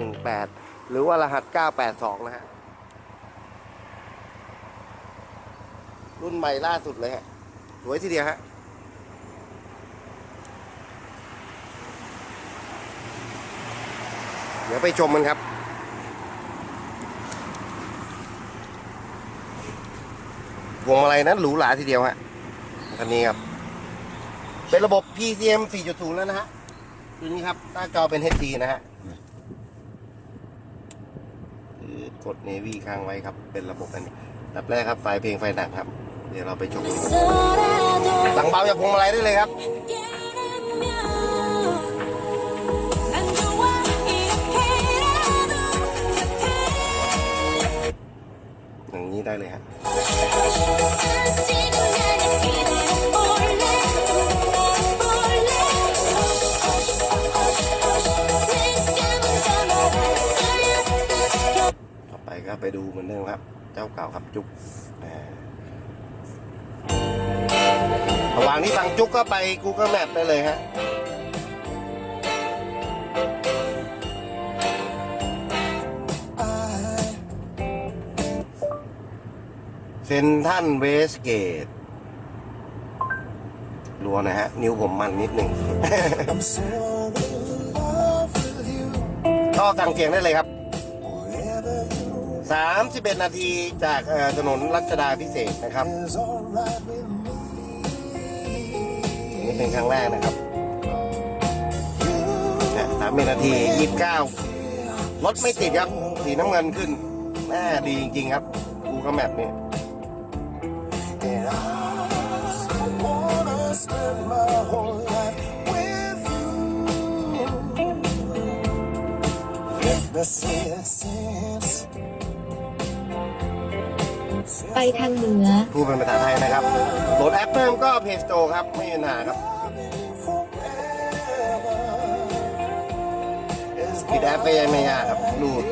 988หรือว่ารหัส 982 นะฮะ รุ่นใหม่ล่าสุดเลยฮะ สวยทีเดียวฮะเดี๋ยวไปชมมันครับพวงมาลัยนั้นหรูหราทีเดียวฮะคันนี้ครับ เป็นระบบ PCM 4.0 แล้วนะฮะตัวนี้ครับหน้าจอเป็น HD นะฮะ คือกด Navy ค้างไว้ครับ เป็นระบบอันนี้ดับแรกครับไฟล์เพลงไฟหนักครับ เดี๋ยวเราไปชมสั่งเบาจากพวงมาลัยได้เลยครับ ก็ไปดูเหมือนเดิมครับ เจ้าเก่าครับจุกระหว่างนี้ฟังจุกก็ไป Google Map ได้เลยฮะเซนทันเวสเกตรัวนะฮะ นิ้วผมมันนิดหนึ่ง I'm so in love with you. ก็สั่งเสียงได้เลยครับ 31 นาทีจากถนนรัชดาพิเศษนะครับนี่เป็นครั้งแรกนะครับ You สามนาทียี่สิบเก้ารถไม่ติดครับ สีน้ำเงินขึ้นแม่ดีจริง ๆ ครับกูก็แมปเนี่ย and ไปทางเหนือ พูดเป็นภาษาไทยนะครับ โหลดแอปเพิ่มก็เพจโตร์ครับ ไม่มีปัญหาครับ ติดแอปไปยังไม่ยากครับรูด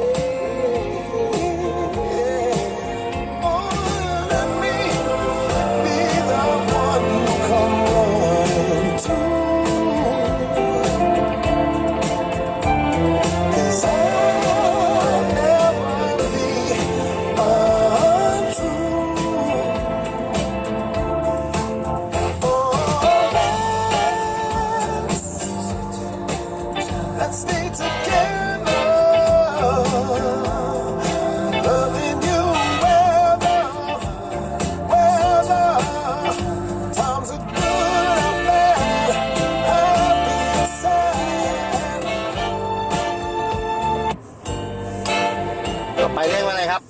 อไปเรียกว่าอะไรครับ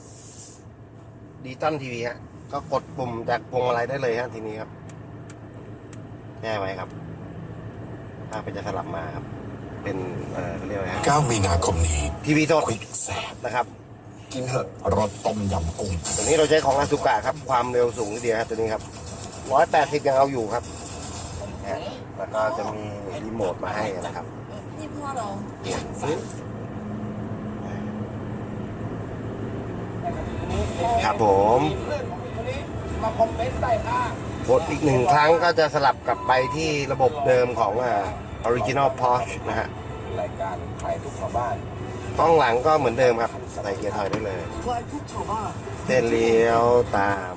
ดิจิตอลทีวีฮะ ก็กดปุ่มจากพวงมาลัยได้เลยฮะทีนี้ครับแก้ไว้ครับภาพเป็นจะสลับมาครับ เป็นเอ่อเขาเรียกว่าอะไรฮะ9มีนาคมนี้ทีวีสดควิกแสบนะครับ กินเหอะรสต้มยำกุ้งตัวนี้เราใช้ของอาสุกะครับ ความเร็วสูงทีเดียวครับตัวนี้ครับร้อยแปดสิบยังเอาอยู่ครับนะฮะแล้วก็จะมีรีโมทมาให้นะครับ นี่พ่อเราเนี่ยปึ๊บ ครับผมกดอีกหนึ่งครั้งก็จะสลับกลับไปที่ระบบเดิมของออริจินอลพอชนะฮะรายการขายทุกชาวบ้านต้องหลังก็เหมือนเดิมครับ ใส่เกียร์ถอยได้เลยเส้นเลี้ยวตาม